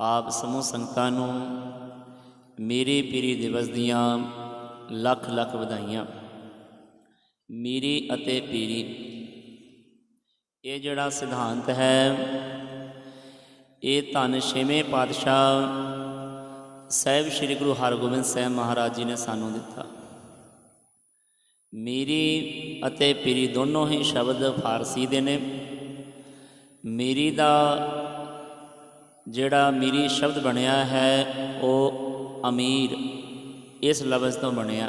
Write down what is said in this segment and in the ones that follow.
ਆਪ ਸਮੂਹ ਸੰਗਤਾਂ ਨੂੰ ਮੇਰੇ ਪੀਰੀ ਦਿਵਸ ਦੀਆਂ ਲੱਖ ਲੱਖ ਵਧਾਈਆਂ। ਮੀਰੀ ਅਤੇ ਪੀਰੀ, ਇਹ ਜਿਹੜਾ ਸਿਧਾਂਤ ਹੈ, ਇਹ ਧੰਨ ਛੇਵੇਂ ਪਾਤਸ਼ਾਹ ਸਾਹਿਬ ਸ੍ਰੀ ਗੁਰੂ ਹਰਗੋਬਿੰਦ ਸਾਹਿਬ ਮਹਾਰਾਜ ਜੀ ਨੇ ਸਾਨੂੰ ਦਿੱਤਾ। ਮੀਰੀ ਅਤੇ ਪੀਰੀ ਦੋਨੋਂ ਹੀ ਸ਼ਬਦ ਫਾਰਸੀ ਦੇ ਨੇ। ਮੀਰੀ ਦਾ ਜਿਹੜਾ ਮੇਰੀ ਸ਼ਬਦ ਬਣਿਆ ਹੈ, ਉਹ ਅਮੀਰ, ਇਸ ਲਫ਼ਜ਼ ਤੋਂ ਬਣਿਆ।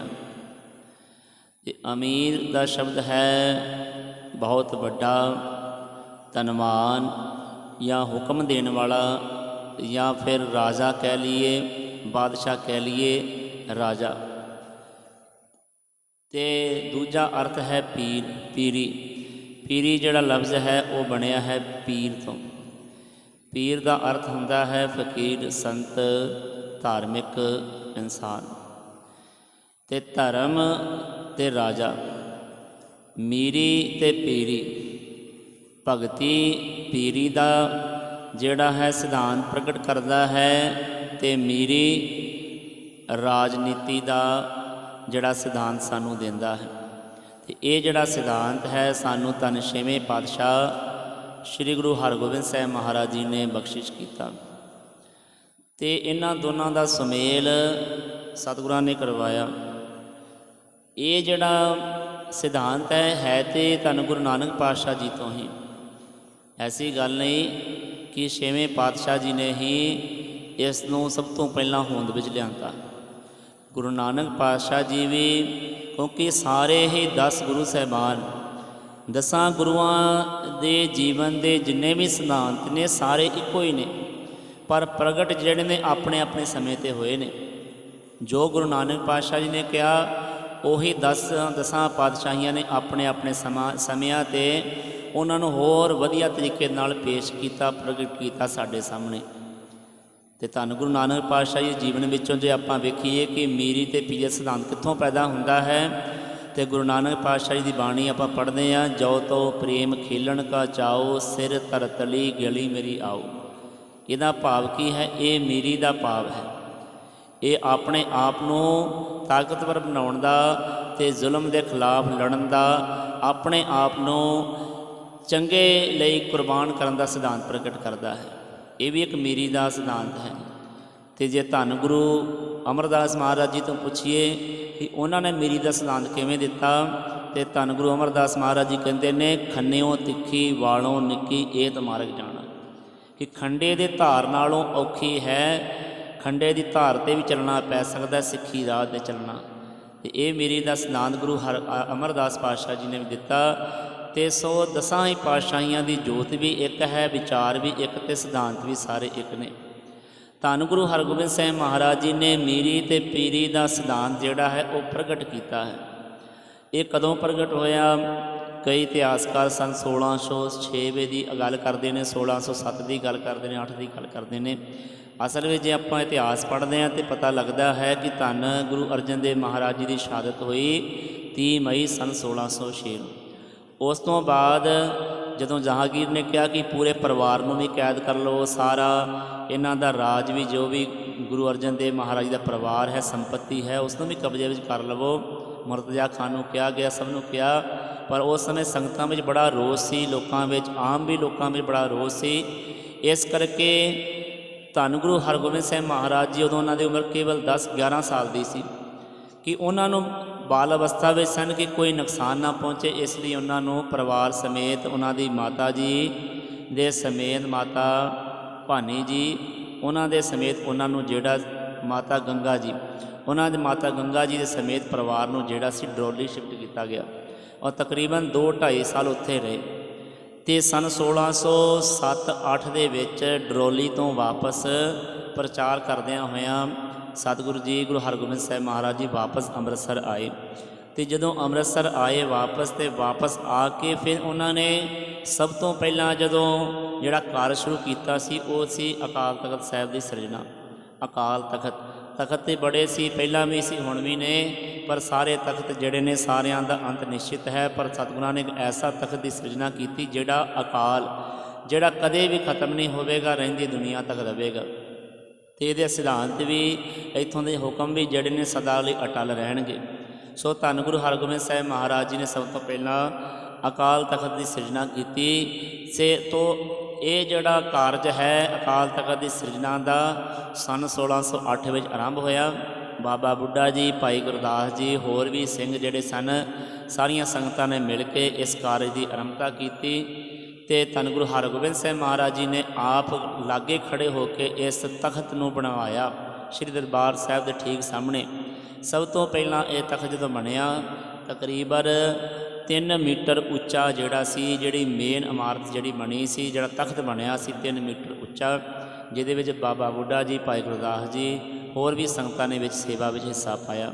ਤੇ ਅਮੀਰ ਦਾ ਸ਼ਬਦ ਹੈ, ਬਹੁਤ ਵੱਡਾ, ਧਨਵਾਨ, ਜਾਂ ਹੁਕਮ ਦੇਣ ਵਾਲਾ, ਜਾਂ ਫਿਰ ਰਾਜਾ ਕਹਿ ਲਈਏ, ਬਾਦਸ਼ਾਹ ਕਹਿ ਲਈਏ, ਰਾਜਾ। ਤੇ ਦੂਜਾ ਅਰਥ ਹੈ ਪੀਰ, ਪੀਰੀ। ਪੀਰੀ ਜਿਹੜਾ ਲਫ਼ਜ਼ ਹੈ, ਉਹ ਬਣਿਆ ਹੈ ਪੀਰ ਤੋਂ। ਪੀਰ ਦਾ ਅਰਥ ਹੁੰਦਾ ਹੈ ਫਕੀਰ, ਸੰਤ, ਧਾਰਮਿਕ ਇਨਸਾਨ। ਤੇ ਧਰਮ ਤੇ ਰਾਜਾ, ਮੀਰੀ ਤੇ ਪੀਰੀ, ਭਗਤੀ ਪੀਰੀ ਦਾ ਜਿਹੜਾ ਹੈ ਸਿਧਾਂਤ ਪ੍ਰਗਟ ਕਰਦਾ ਹੈ ਤੇ ਮੀਰੀ ਰਾਜਨੀਤੀ ਦਾ ਜਿਹੜਾ ਸਿਧਾਂਤ ਸਾਨੂੰ ਦਿੰਦਾ ਹੈ। ਤੇ ਇਹ ਜਿਹੜਾ ਸਿਧਾਂਤ ਹੈ, ਸਾਨੂੰ ਤਨ ਛੇਵੇਂ ਪਾਤਸ਼ਾਹ ਸ੍ਰੀ ਗੁਰੂ ਹਰਗੋਬਿੰਦ ਸਾਹਿਬ ਮਹਾਰਾਜ ਜੀ ਨੇ ਬਖਸ਼ਿਸ਼ ਕੀਤਾ। ਤੇ ਇਹਨਾਂ ਦੋਨਾਂ ਦਾ ਸੁਮੇਲ ਸਤਿਗੁਰਾਂ ਨੇ ਕਰਵਾਇਆ। ਇਹ ਜਿਹੜਾ ਸਿਧਾਂਤ ਹੈ ਹੈ ਤੇ ਧੰਨ ਗੁਰੂ ਨਾਨਕ ਪਾਤਸ਼ਾਹ ਜੀ ਤੋਂ ਹੀ। ਐਸੀ ਗੱਲ ਨਹੀਂ ਕਿ ਛੇਵੇਂ ਪਾਤਸ਼ਾਹ ਜੀ ਨੇ ਹੀ ਇਸ ਨੂੰ ਸਭ ਤੋਂ ਪਹਿਲਾਂ ਹੋਂਦ ਵਿੱਚ ਲਿਆਂਦਾ। ਗੁਰੂ ਨਾਨਕ ਪਾਤਸ਼ਾਹ ਜੀ ਵੀ ਕਿਉਂਕਿ ਸਾਰੇ ਹੀ 10 ਗੁਰੂ ਸਾਹਿਬਾਨ ਦਸਾਂ ਗੁਰੂਆਂ ਦੇ ਜੀਵਨ ਦੇ ਜਿੰਨੇ ਵੀ ਸਿਧਾਂਤ ਨੇ, ਸਾਰੇ ਇੱਕੋ ਹੀ ਨੇ। ਪਰ ਪ੍ਰਗਟ ਜਿਹੜੇ ਨੇ ਆਪਣੇ ਆਪਣੇ ਸਮੇਂ ਤੇ ਹੋਏ ਨੇ। ਜੋ ਗੁਰੂ ਨਾਨਕ ਪਾਤਸ਼ਾਹ ਜੀ ਨੇ ਕਿਹਾ, ਉਹੀ 10 ਦਸਾਂ ਪਾਤਸ਼ਾਹੀਆਂ ਨੇ ਆਪਣੇ ਆਪਣੇ ਸਮਾਂ, ਸਮਿਆਂ ਤੇ ਉਹਨਾਂ ਨੂੰ ਹੋਰ ਵਧੀਆ ਤਰੀਕੇ ਨਾਲ ਪੇਸ਼ ਕੀਤਾ, ਪ੍ਰਗਟ ਕੀਤਾ ਸਾਡੇ ਸਾਹਮਣੇ। ਤੇ ਧੰਨ ਗੁਰੂ ਨਾਨਕ ਪਾਤਸ਼ਾਹ ਜੀ ਜੀਵਨ ਵਿੱਚੋਂ ਜੇ ਆਪਾਂ ਵੇਖੀਏ ਕਿ ਮੀਰੀ ਤੇ ਪੀਏ ਸਿਧਾਂਤ ਕਿੱਥੋਂ ਪੈਦਾ ਹੁੰਦਾ ਹੈ ਤੇ ਗੁਰੂ ਨਾਨਕ ਪਾਤਸ਼ਾਹ ਜੀ ਦੀ ਬਾਣੀ ਆਪਾਂ ਪੜ੍ਹਦੇ ਆ ਜੋ ਤੋ ਪ੍ਰੇਮ ਖੇਲਣ ਕਾ ਚਾਓ, ਸਿਰ ਧਰਤਲੀ ਗਲੀ ਮੇਰੀ ਆਓ। ਇਹਦਾ ਭਾਵ ਕੀ ਹੈ? ਇਹ ਮੀਰੀ ਦਾ ਭਾਵ ਹੈ। ਇਹ ਆਪਣੇ ਆਪ ਨੂੰ ਤਾਕਤਵਰ ਬਣਾਉਣ ਦਾ ਤੇ ਜ਼ੁਲਮ ਦੇ ਖਿਲਾਫ ਲੜਨ ਦਾ, ਆਪਣੇ ਆਪ ਨੂੰ ਚੰਗੇ ਲਈ ਕੁਰਬਾਨ ਕਰਨ ਦਾ ਸਿਧਾਂਤ ਪ੍ਰਗਟ ਕਰਦਾ ਹੈ। ਇਹ ਵੀ ਇੱਕ ਮੀਰੀ ਦਾ ਸਿਧਾਂਤ ਹੈ। ਤੇ ਜੇ ਧੰਨ ਗੁਰੂ ਅਮਰਦਾਸ ਮਹਾਰਾਜ ਜੀ ਤੋਂ ਪੁੱਛੀਏ ਕਿ ਉਹਨਾਂ ਨੇ ਮੀਰੀ ਦਾ ਸਿਧਾਂਤ ਕਿਵੇਂ ਦਿੱਤਾ? ਤੇ ਧੰਨ ਗੁਰੂ ਅਮਰਦਾਸ ਮਹਾਰਾਜ ਜੀ ਕਹਿੰਦੇ ਨੇ, ਖੰਨਿਓ ਤਿੱਖੀ, ਵਾਲੋਂ ਨਿੱਕੀ ਇਹ ਮਾਰਗ ਜਾਣਾ। ਕਿ ਖੰਡੇ ਦੇ ਧਾਰ ਨਾਲੋਂ ਔਖੀ ਹੈ, ਖੰਡੇ ਦੀ ਧਾਰ ਤੇ ਵੀ ਚੱਲਣਾ ਪੈ ਸਕਦਾ, ਸਿੱਖੀ ਰਾਹ ਤੇ ਚੱਲਣਾ। ਤੇ ਇਹ ਮੇਰੀ ਦਾ ਸਿਧਾਂਤ ਗੁਰੂ ਹਰ ਅਮਰਦਾਸ ਪਾਤਸ਼ਾਹ ਜੀ ਨੇ ਵੀ ਦਿੱਤਾ। ਤੇ ਸੋ ਦਸਾਂ ਹੀ ਪਾਤਸ਼ਾਹੀਆਂ ਦੀ ਜੋਤ ਵੀ ਇੱਕ ਹੈ, ਵਿਚਾਰ ਵੀ ਇੱਕ ਤੇ ਸਿਧਾਂਤ ਵੀ ਸਾਰੇ ਇੱਕ ਨੇ। ਧੰਨ ਗੁਰੂ ਹਰਗੋਬਿੰਦ ਸਾਹਿਬ ਮਹਾਰਾਜ ਜੀ ਨੇ ਮੀਰੀ ਤੇ ਪੀਰੀ ਦਾ ਸਿਧਾਂਤ ਜਿਹੜਾ ਹੈ ਉਹ ਪ੍ਰਗਟ ਕੀਤਾ ਹੈ। ਇਹ ਕਦੋਂ ਪ੍ਰਗਟ ਹੋਇਆ? ਕਈ ਇਤਿਹਾਸਕਾਰ ਸਨ 1606 ਵੇ ਦੀ ਗੱਲ ਕਰਦੇ ਨੇ 1607 ਦੀ ਗੱਲ ਕਰਦੇ ਨੇ 8 ਦੀ ਗੱਲ ਕਰਦੇ ਨੇ। ਅਸਲ ਵਿੱਚ ਜੇ ਆਪਾਂ ਇਤਿਹਾਸ ਪੜ੍ਹਦੇ ਹਾਂ ਤੇ ਪਤਾ ਲੱਗਦਾ ਹੈ ਕਿ ਧੰਨ ਗੁਰੂ ਅਰਜਨ ਦੇਵ ਮਹਾਰਾਜ ਜੀ ਦੀ ਸ਼ਹਾਦਤ ਹੋਈ 30 ਮਈ ਸਨ 1606 ਨੂੰ। ਉਸ ਤੋਂ ਬਾਅਦ ਜਦੋਂ ਜਹਾਂਗੀਰ ਨੇ ਕਿਹਾ ਕਿ ਪੂਰੇ ਪਰਿਵਾਰ ਨੂੰ ਵੀ ਕੈਦ ਕਰ ਲਓ ਸਾਰਾ ਇਹਨਾਂ ਦਾ ਰਾਜ ਵੀ, ਜੋ ਵੀ ਗੁਰੂ ਅਰਜਨ ਦੇਵ ਮਹਾਰਾਜ ਦਾ ਪਰਿਵਾਰ ਹੈ, ਸੰਪਤੀ ਹੈ, ਉਸ ਨੂੰ ਵੀ ਕਬਜ਼ੇ ਵਿੱਚ ਕਰ ਲਵੋ। ਮੁਰਤਜ਼ਾ ਖਾਨ ਨੂੰ ਕਿਹਾ ਗਿਆ, ਸਭ ਨੂੰ ਕਿਹਾ, ਪਰ ਉਸ ਸਮੇਂ ਸੰਗਤਾਂ ਵਿੱਚ ਬੜਾ ਰੋਸ ਸੀ, ਲੋਕਾਂ ਵਿੱਚ, ਆਮ ਵੀ ਲੋਕਾਂ ਵਿੱਚ ਬੜਾ ਰੋਸ ਸੀ। ਇਸ ਕਰਕੇ ਧੰਨ ਗੁਰੂ ਹਰਗੋਬਿੰਦ ਸਾਹਿਬ ਮਹਾਰਾਜ ਜੀ, ਉਦੋਂ ਉਹਨਾਂ ਦੀ ਉਮਰ ਕੇਵਲ 10 11 ਸਾਲ ਦੀ ਸੀ। ਕਿ ਉਹਨਾਂ ਨੂੰ ਬਾਲ ਅਵਸਥਾ ਵਿੱਚ ਸਨ ਕਿ ਕੋਈ ਨੁਕਸਾਨ ਨਾ ਪਹੁੰਚੇ, ਇਸ ਲਈ ਉਹਨਾਂ ਨੂੰ ਪਰਿਵਾਰ ਸਮੇਤ ਉਹਨਾਂ ਦੀ ਮਾਤਾ ਜੀ ਦੇ ਸਮੇਤ ਮਾਤਾ ਭਾਨੀ ਜੀ, ਉਹਨਾਂ ਦੇ ਸਮੇਤ ਉਹਨਾਂ ਨੂੰ ਜਿਹੜਾ ਮਾਤਾ ਗੰਗਾ ਜੀ, ਉਹਨਾਂ ਦੇ ਮਾਤਾ ਗੰਗਾ ਜੀ ਦੇ ਸਮੇਤ ਪਰਿਵਾਰ ਨੂੰ ਜਿਹੜਾ ਸੀ ਡਰੋਲੀ ਸ਼ਿਫਟ ਕੀਤਾ ਗਿਆ ਔਰ ਤਕਰੀਬਨ 2 2.5 ਸਾਲ ਉੱਥੇ ਰਹੇ। ਤੇ ਸਨ 1607-8 ਦੇ ਵਿੱਚ ਡਰੋਲੀ ਤੋਂ ਵਾਪਸ ਪ੍ਰਚਾਰ ਕਰਦਿਆਂ ਹੋਇਆਂ ਸਤਿਗੁਰੂ ਜੀ, ਗੁਰੂ ਹਰਗੋਬਿੰਦ ਸਾਹਿਬ ਮਹਾਰਾਜ ਜੀ ਵਾਪਸ ਅੰਮ੍ਰਿਤਸਰ ਆਏ ਤੇ ਜਦੋਂ ਅੰਮ੍ਰਿਤਸਰ ਆਏ ਵਾਪਸ ਤੇ ਵਾਪਸ ਆ ਕੇ ਫਿਰ ਉਹਨਾਂ ਨੇ ਸਭ ਤੋਂ ਪਹਿਲਾਂ ਜਦੋਂ ਜਿਹੜਾ ਕਾਰਜ ਸ਼ੁਰੂ ਕੀਤਾ ਸੀ, ਉਹ ਸੀ ਅਕਾਲ ਤਖਤ ਸਾਹਿਬ ਦੀ ਸਿਰਜਣਾ। ਅਕਾਲ ਤਖਤ ਤਖਤ ਤੇ ਬੜੇ ਸੀ, ਪਹਿਲਾਂ ਵੀ ਸੀ, ਹੁਣ ਵੀ ਨੇ, ਪਰ ਸਾਰੇ ਤਖਤ ਜਿਹੜੇ ਨੇ ਸਾਰਿਆਂ ਦਾ ਅੰਤ ਨਿਸ਼ਚਿਤ ਹੈ, ਪਰ ਸਤਿਗੁਰਾਂ ਨੇ ਇੱਕ ਐਸਾ ਤਖਤ ਦੀ ਸਿਰਜਣਾ ਕੀਤੀ ਜਿਹੜਾ ਅਕਾਲ, ਜਿਹੜਾ ਕਦੇ ਵੀ ਖਤਮ ਨਹੀਂ ਹੋਵੇਗਾ, ਰਹਿੰਦੀ ਦੁਨੀਆ ਤੱਕ ਰਹੇਗਾ ਤੇ ਇਹਦੇ ਸਿਧਾਂਤ ਵੀ ਇੱਥੋਂ ਦੇ ਹੁਕਮ ਵੀ ਜਿਹੜੇ ਨੇ ਸਦਾ ਲਈ ਅਟਲ ਰਹਿਣਗੇ। ਸੋ ਧੰਨ ਗੁਰੂ ਹਰਗੋਬਿੰਦ ਸਾਹਿਬ ਮਹਾਰਾਜ ਜੀ ਨੇ ਸਭ ਤੋਂ ਪਹਿਲਾਂ ਅਕਾਲ ਤਖਤ ਦੀ ਸਿਰਜਣਾ ਕੀਤੀ। ਸੇ ਤੋਂ ਇਹ ਜਿਹੜਾ ਕਾਰਜ ਹੈ ਅਕਾਲ ਤਖਤ ਦੀ ਸਿਰਜਣਾ ਦਾ ਸਨ 1608 ਵਿੱਚ ਆਰੰਭ ਹੋਇਆ। ਬਾਬਾ ਬੁੱਢਾ ਜੀ, ਭਾਈ ਗੁਰਦਾਸ ਜੀ, ਹੋਰ ਵੀ ਸਿੰਘ ਜਿਹੜੇ ਸਨ, ਸਾਰੀਆਂ ਸੰਗਤਾਂ ਨੇ ਮਿਲ ਕੇ ਇਸ ਕਾਰਜ ਦੀ ਆਰੰਭਤਾ ਕੀਤੀ। ਤੇ ਧੰਨ ਗੁਰੂ ਹਰਗੋਬਿੰਦ ਸਾਹਿਬ ਮਹਾਰਾਜ ਜੀ ਨੇ ਆਪ ਲਾਗੇ ਖੜੇ ਹੋ ਕੇ ਇਸ ਤਖਤ ਨੂੰ ਬਣਵਾਇਆ, ਸ੍ਰੀ ਦਰਬਾਰ ਸਾਹਿਬ ਦੇ ਠੀਕ ਸਾਹਮਣੇ। ਸਭ ਤੋਂ ਪਹਿਲਾਂ ਇਹ ਤਖਤ ਜਦੋਂ ਬਣਿਆ, ਤਕਰੀਬਨ 3 ਮੀਟਰ ਉੱਚਾ ਜਿਹੜਾ ਸੀ, ਜਿਹੜੀ ਮੇਨ ਇਮਾਰਤ ਜਿਹੜੀ ਬਣੀ ਸੀ, ਜਿਹੜਾ ਤਖਤ ਬਣਿਆ ਸੀ 3 ਮੀਟਰ ਉੱਚਾ, ਜਿਹਦੇ ਵਿੱਚ ਬਾਬਾ ਬੁੱਢਾ ਜੀ, ਭਾਈ ਗੁਰਦਾਸ ਜੀ, ਹੋਰ ਵੀ ਸੰਗਤਾਂ ਨੇ ਵਿੱਚ ਸੇਵਾ ਵਿੱਚ ਹਿੱਸਾ ਪਾਇਆ।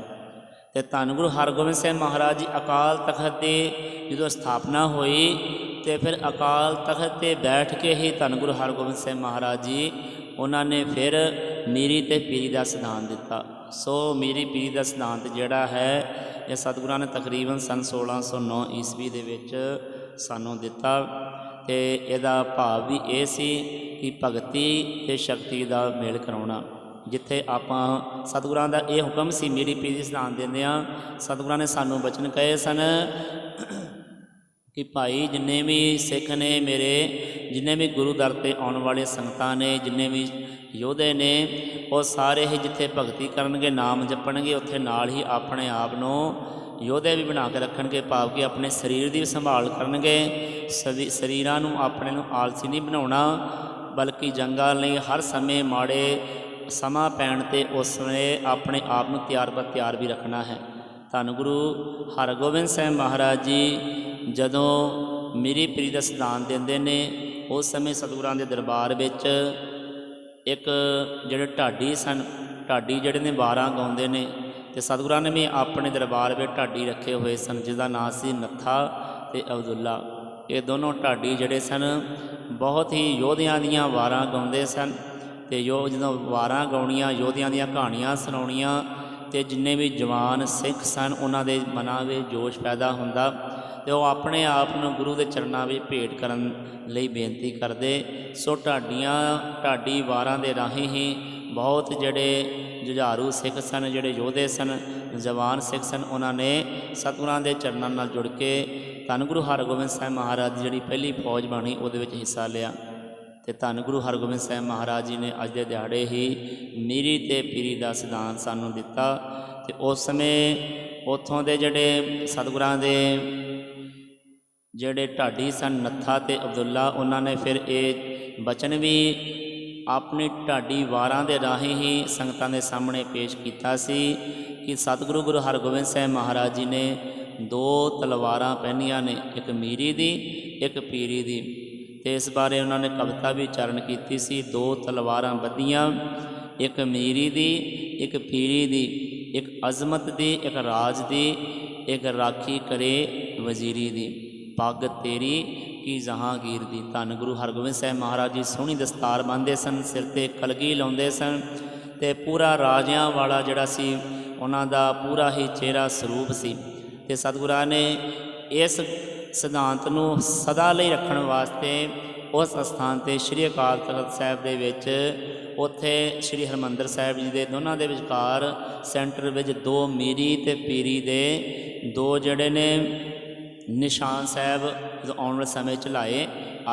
ਤੇ ਧੰਨ ਗੁਰੂ ਹਰਗੋਬਿੰਦ ਸਾਹਿਬ ਮਹਾਰਾਜ ਜੀ, ਅਕਾਲ ਤਖਤ ਦੀ ਜਦੋਂ ਸਥਾਪਨਾ ਹੋਈ ਤੇ ਫਿਰ ਅਕਾਲ ਤਖਤ ਤੇ ਬੈਠ ਕੇ ਹੀ ਧੰਨ ਗੁਰੂ ਹਰਗੋਬਿੰਦ ਸਾਹਿਬ ਮਹਾਰਾਜ ਜੀ, ਉਹਨਾਂ ਨੇ ਫਿਰ ਮੀਰੀ ਤੇ ਪੀਰੀ ਦਾ ਸਿਧਾਂਤ ਦਿੱਤਾ। ਸੋ ਮੀਰੀ ਪੀਰੀ ਦਾ ਸਿਧਾਂਤ ਜਿਹੜਾ ਹੈ, ਇਹ ਸਤਿਗੁਰਾਂ ਨੇ ਤਕਰੀਬਨ ਸਨ 1609 ਈਸਵੀ ਦੇ ਵਿੱਚ ਸਾਨੂੰ ਦਿੱਤਾ ਤੇ ਇਹਦਾ ਭਾਵ ਵੀ ਇਹ ਸੀ ਕਿ ਭਗਤੀ ਤੇ ਸ਼ਕਤੀ ਦਾ ਮੇਲ ਕਰਾਉਣਾ, ਜਿੱਥੇ ਆਪਾਂ ਸਤਿਗੁਰਾਂ ਦਾ ਇਹ ਹੁਕਮ ਸੀ ਮੇਰੀ ਪੀਰੀ ਸਿਧਾਂਤ ਦਿੰਦੇ ਆ ਸਤਿਗੁਰਾਂ ਨੇ ਸਾਨੂੰ ਬਚਨ ਕਹੇ ਸਨ ਕਿ ਭਾਈ ਜਿੰਨੇ ਵੀ ਸਿੱਖ ਨੇ ਮੇਰੇ, ਜਿੰਨੇ ਵੀ ਗੁਰੂ ਦਰ ਤੇ ਆਉਣ ਵਾਲੇ ਸੰਗਤਾਂ ਨੇ, ਜਿੰਨੇ ਵੀ ਯੋਧੇ ਨੇ, ਉਹ ਸਾਰੇ ਹੀ ਜਿੱਥੇ ਭਗਤੀ ਕਰਨਗੇ, ਨਾਮ ਜਪਣਗੇ, ਉੱਥੇ ਨਾਲ ਹੀ ਆਪਣੇ ਆਪ ਨੂੰ ਯੋਧੇ ਵੀ ਬਣਾ ਕੇ ਰੱਖਣਗੇ, ਭਾਵ ਕਿ ਆਪਣੇ ਸਰੀਰ ਦੀ ਸੰਭਾਲ ਕਰਨਗੇ। ਸਰੀ- ਸਰੀਰਾਂ ਨੂੰ ਆਪਣੇ ਨੂੰ ਆਲਸੀ ਨਹੀਂ ਬਣਾਉਣਾ, ਬਲਕਿ ਜੰਗਾਂ ਲਈ ਹਰ ਸਮੇਂ ਮਾੜੇ ਸਮਾਂ ਪੈਣ ਤੇ ਉਸ ਵੇਲੇ ਆਪਣੇ ਆਪ ਨੂੰ ਤਿਆਰ ਬਰ ਤਿਆਰ ਵੀ ਰੱਖਣਾ ਹੈ। ਧੰਨ ਗੁਰੂ ਹਰਗੋਬਿੰਦ ਸਾਹਿਬ ਮਹਾਰਾਜ ਜੀ ਜਦੋਂ ਮੇਰੀ ਪ੍ਰੀ ਦਾ ਸਿਧਾਂਤ ਦਿੰਦੇ ਨੇ, ਉਸ ਸਮੇਂ ਸਤਿਗੁਰਾਂ ਦੇ ਦਰਬਾਰ ਵਿੱਚ ਇੱਕ ਜਿਹੜੇ ਢਾਡੀ ਸਨ, ਢਾਡੀ ਜਿਹੜੇ ਨੇ ਵਾਰਾਂ ਗਾਉਂਦੇ ਨੇ, ਤੇ ਸਤਿਗੁਰਾਂ ਨੇ ਵੀ ਆਪਣੇ ਦਰਬਾਰ ਵਿੱਚ ਢਾਡੀ ਰੱਖੇ ਹੋਏ ਸਨ, ਜਿਹਦਾ ਨਾਂ ਸੀ ਨੱਥਾ ਤੇ ਅਬਦੁੱਲਾ। ਇਹ ਦੋਨੋਂ ਢਾਡੀ ਜਿਹੜੇ ਸਨ, ਬਹੁਤ ਹੀ ਯੋਧਿਆਂ ਦੀਆਂ ਵਾਰਾਂ ਗਾਉਂਦੇ ਸਨ, ਤੇ ਯੋ ਜਦੋਂ ਵਾਰਾਂ ਗਾਉਣੀਆਂ, ਯੋਧਿਆਂ ਦੀਆਂ ਕਹਾਣੀਆਂ ਸੁਣਾਉਣੀਆਂ, ਤੇ ਜਿੰਨੇ ਵੀ ਜਵਾਨ ਸਿੱਖ ਸਨ, ਉਹਨਾਂ ਦੇ ਮਨਾਂ ਵਿੱਚ ਜੋਸ਼ ਪੈਦਾ ਹੁੰਦਾ ਤੇ ਉਹ ਆਪਣੇ ਆਪ ਨੂੰ ਗੁਰੂ ਦੇ ਚਰਨਾਂ ਵਿੱਚ ਭੇਟ ਕਰਨ ਲਈ ਬੇਨਤੀ ਕਰਦੇ। ਸੋ ਢਾਡੀਆਂ, ਢਾਡੀ ਵਾਰਾਂ ਦੇ ਰਾਹੀਂ ਹੀ ਬਹੁਤ ਜਿਹੜੇ ਜੁਝਾਰੂ ਸਿੱਖ ਸਨ, ਜਿਹੜੇ ਯੋਧੇ ਸਨ, ਜਵਾਨ ਸਿੱਖ ਸਨ, ਉਹਨਾਂ ਨੇ ਸਤਿਗੁਰਾਂ ਦੇ ਚਰਨਾਂ ਨਾਲ ਜੁੜ ਕੇ ਧੰਨ ਗੁਰੂ ਹਰਗੋਬਿੰਦ ਸਾਹਿਬ ਮਹਾਰਾਜ ਦੀ ਜਿਹੜੀ ਪਹਿਲੀ ਫੌਜ ਬਣੀ, ਉਹਦੇ ਵਿੱਚ ਹਿੱਸਾ ਲਿਆ। ਤੇ ਧੰਨ ਗੁਰੂ ਹਰਗੋਬਿੰਦ ਸਾਹਿਬ ਮਹਾਰਾਜ ਜੀ ਨੇ ਅੱਜ ਦੇ ਦਿਹਾੜੇ ਹੀ ਨੀਰੀ ਤੇ ਪੀਰੀ ਦਾ ਸਿਧਾਂਤ ਸਾਨੂੰ ਦਿੱਤਾ। ਤੇ ਉਸ ਸਮੇਂ ਉਥੋਂ ਦੇ ਜਿਹੜੇ ਸਤਿਗੁਰਾਂ ਦੇ ਜਿਹੜੇ ਢਾਡੀ ਸਨ ਨੱਥਾ ਤੇ ਅਬਦੁੱਲਾ, ਉਹਨਾਂ ਨੇ ਫਿਰ ਇਹ ਬਚਨ ਵੀ ਆਪਣੀ ਢਾਡੀ ਵਾਰਾਂ ਦੇ ਰਾਹੀਂ ਹੀ ਸੰਗਤਾਂ ਦੇ ਸਾਹਮਣੇ ਪੇਸ਼ ਕੀਤਾ ਸੀ ਕਿ ਸਤਿਗੁਰੂ ਗੁਰੂ ਹਰਗੋਬਿੰਦ ਸਾਹਿਬ ਮਹਾਰਾਜ ਜੀ ਨੇ ਦੋ ਤਲਵਾਰਾਂ ਪਹਿਨੀਆਂ ਨੇ, ਇੱਕ ਮੀਰੀ ਦੀ, ਇੱਕ ਪੀਰੀ ਦੀ। ਤੇ ਇਸ ਬਾਰੇ ਉਹਨਾਂ ਨੇ ਕਵਿਤਾ ਵੀ ਉਚਾਰਨ ਕੀਤੀ ਸੀ, ਦੋ ਤਲਵਾਰਾਂ ਬੱਧੀਆਂ ਇੱਕ ਮੀਰੀ ਦੀ, ਇੱਕ ਪੀਰੀ ਦੀ, ਇੱਕ ਅਜ਼ਮਤ ਦੀ, ਇੱਕ ਰਾਜ ਦੀ, ਇੱਕ ਰਾਖੀ ਕਰੇ ਵਜ਼ੀਰੀ ਦੀ। ਪੱਗ ਤੇਰੀ ਕੀ ਜਹਾਂਗੀਰ ਦੀ। ਧੰਨ ਗੁਰੂ ਹਰਗੋਬਿੰਦ ਸਾਹਿਬ ਮਹਾਰਾਜ ਜੀ ਸੋਹਣੀ ਦਸਤਾਰ ਬੰਨ੍ਹਦੇ ਸਨ, ਸਿਰ ਤੇ ਕਲਗੀ ਲਾਉਂਦੇ ਸਨ ਤੇ ਪੂਰਾ ਰਾਜਿਆਂ ਵਾਲਾ ਜਿਹੜਾ ਸੀ ਉਹਨਾਂ ਦਾ ਪੂਰਾ ਹੀ ਚਿਹਰਾ ਸਰੂਪ ਸੀ। ਤੇ ਸਤਿਗੁਰਾਂ ਨੇ ਇਸ ਸਿਧਾਂਤ ਨੂੰ ਸਦਾ ਲਈ ਰੱਖਣ ਵਾਸਤੇ ਉਸ ਅਸਥਾਨ ਤੇ ਸ੍ਰੀ ਅਕਾਲ ਤਖਤ ਸਾਹਿਬ ਦੇ ਵਿੱਚ ਉੱਥੇ ਸ੍ਰੀ ਹਰਮੰਦਰ ਸਾਹਿਬ ਜੀ ਦੇ ਦੋਨਾਂ ਦੇ ਵਿਚਕਾਰ ਸੈਂਟਰ ਵਿੱਚ ਦੋ ਮੀਰੀ ਤੇ ਪੀਰੀ ਦੇ ਦੋ ਜਿਹੜੇ ਨੇ ਨਿਸ਼ਾਨ ਸਾਹਿਬ ਆਉਣ ਵਾਲੇ ਸਮੇਂ ਚ ਲਾਏ,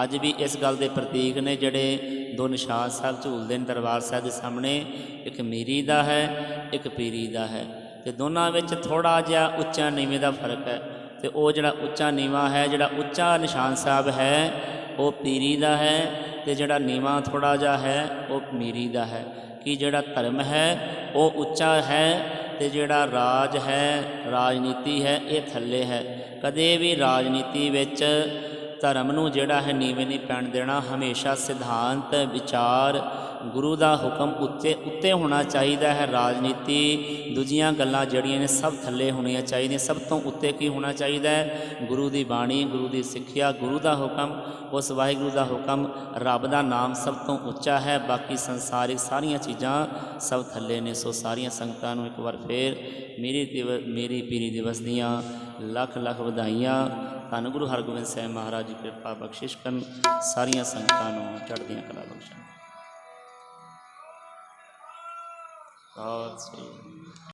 ਅੱਜ ਵੀ ਇਸ ਗੱਲ ਦੇ ਪ੍ਰਤੀਕ ਨੇ ਜਿਹੜੇ ਦੋ ਨਿਸ਼ਾਨ ਸਾਹਿਬ ਝੂਲਦੇ ਨੇ ਦਰਬਾਰ ਸਾਹਿਬ ਦੇ ਸਾਹਮਣੇ, ਇੱਕ ਮੀਰੀ ਦਾ ਹੈ, ਇੱਕ ਪੀਰੀ ਦਾ ਹੈ। ਤੇ ਦੋਨਾਂ ਵਿੱਚ ਥੋੜਾ ਜਿਹਾ ਉੱਚਾ ਨੀਵੇਂ ਦਾ ਫ਼ਰਕ ਹੈ। ਤੇ ਉਹ ਜਿਹੜਾ ਉੱਚਾ ਨੀਵਾ ਹੈ, ਜਿਹੜਾ ਉੱਚਾ ਨਿਸ਼ਾਨ ਸਾਹਿਬ ਹੈ, ਉਹ ਪੀਰੀ ਦਾ ਹੈ ਤੇ ਜਿਹੜਾ ਨੀਵਾ ਥੋੜਾ ਜਿਹਾ ਹੈ, ਉਹ ਮੀਰੀ ਦਾ ਹੈ। ਕਿ ਜਿਹੜਾ ਧਰਮ ਹੈ, ਉਹ ਉੱਚਾ ਹੈ ਤੇ ਜਿਹੜਾ ਰਾਜ ਹੈ ਰਾਜਨੀਤੀ ਹੈ ਇਹ ਥੱਲੇ ਹੈ। ਕਦੇ ਵੀ ਰਾਜਨੀਤੀ ਵਿੱਚ ਧਰਮ ਨੂੰ ਜਿਹੜਾ ਹੈ ਨੀਵੇਂ ਨਹੀਂ ਪੈਣ ਦੇਣਾ, ਹਮੇਸ਼ਾ ਸਿਧਾਂਤ, ਵਿਚਾਰ, ਗੁਰੂ ਦਾ ਹੁਕਮ ਉੱਤੇ ਉੱਤੇ ਹੋਣਾ ਚਾਹੀਦਾ ਹੈ। ਰਾਜਨੀਤੀ, ਦੂਜੀਆਂ ਗੱਲਾਂ ਜਿਹੜੀਆਂ ਨੇ ਸਭ ਥੱਲੇ ਹੋਣੀਆਂ ਚਾਹੀਦੀਆਂ, ਸਭ ਤੋਂ ਉੱਤੇ ਕੀ ਹੋਣਾ ਚਾਹੀਦਾ ਹੈ? ਗੁਰੂ ਦੀ ਬਾਣੀ, ਗੁਰੂ ਦੀ ਸਿੱਖਿਆ, ਗੁਰੂ ਦਾ ਹੁਕਮ, ਉਸ ਵਾਹਿਗੁਰੂ ਦਾ ਹੁਕਮ ਰੱਬ ਦਾ ਨਾਮ ਸਭ ਤੋਂ ਉੱਚਾ ਹੈ। ਬਾਕੀ ਸੰਸਾਰਿਕ ਸਾਰੀਆਂ ਚੀਜ਼ਾਂ ਸਭ ਥੱਲੇ ਨੇ, ਸੋ ਸਾਰੀਆਂ ਸੰਗਤਾਂ ਨੂੰ ਇੱਕ ਵਾਰ ਫੇਰ ਮੇਰੀ ਦਿਵ, ਮੇਰੀ ਪੀਰੀ ਦਿਵਸ ਦੀਆਂ ਲੱਖ ਲੱਖ ਵਧਾਈਆਂ। ਧੰਨ ਗੁਰੂ ਹਰਗੋਬਿੰਦ ਸਾਹਿਬ ਮਹਾਰਾਜ ਦੀ ਕਿਰਪਾ ਬਖਸ਼ਿਸ਼ ਕਰਨ। ਸਾਰੀਆਂ ਸੰਗਤਾਂ ਨੂੰ ਚੜ੍ਹਦੀਆਂ ਕਲਾ ਬਖਸ਼ਣ। ਬਹੁਤ ਸਹੀ